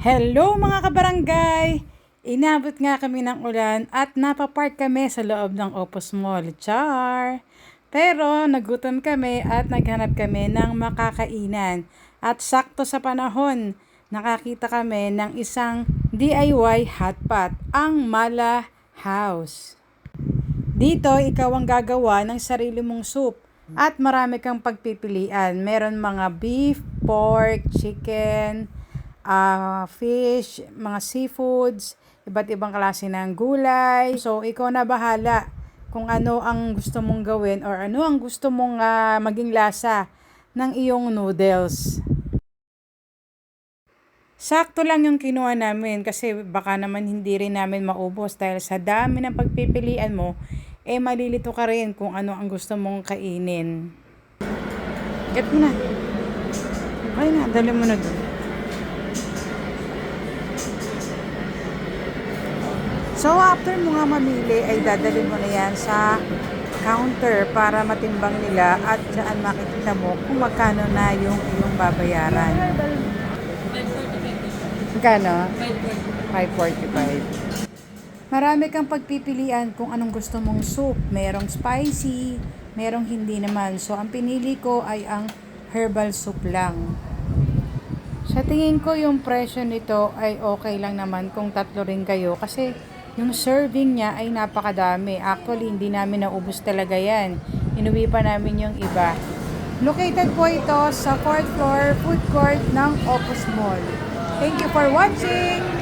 Hello mga kabarangay! Inabot nga kami ng ulan at napapark kami sa loob ng Opus Mall. Char! Pero nagutom kami at naghanap kami ng makakainan. At sakto sa panahon, nakakita kami ng isang DIY hotpot, ang Mala House. Dito, ikaw ang gagawa ng sarili mong soup at marami kang pagpipilian. Meron mga beef, pork, chicken, ah, fish, mga seafoods, iba't ibang klase ng gulay. So, ikaw na bahala kung ano ang gusto mong gawin or ano ang gusto mong ah, maging lasa ng iyong noodles. Sakto lang yung kinuha namin kasi baka naman hindi rin namin maubos dahil sa dami ng pagpipilian mo, eh malilito ka rin kung ano ang gusto mong kainin. Get mo na. Okay na, dali mo na doon. So, after mo nga mamili, ay dadalhin mo na yan sa counter para matimbang nila at dyan makikita mo kung magkano na yung iyong babayaran. Magkano? 545. Marami kang pagpipilian kung anong gusto mong soup. Merong spicy, merong hindi naman. So, ang pinili ko ay ang herbal soup lang. Sa tingin ko, yung presyo nito ay okay lang naman kung tatlo rin kayo kasi yung serving niya ay napakadami. Actually, hindi namin naubos talaga yan. Inuwi pa namin yung iba. Located po ito sa 4th floor food court ng Opus Mall. Thank you for watching!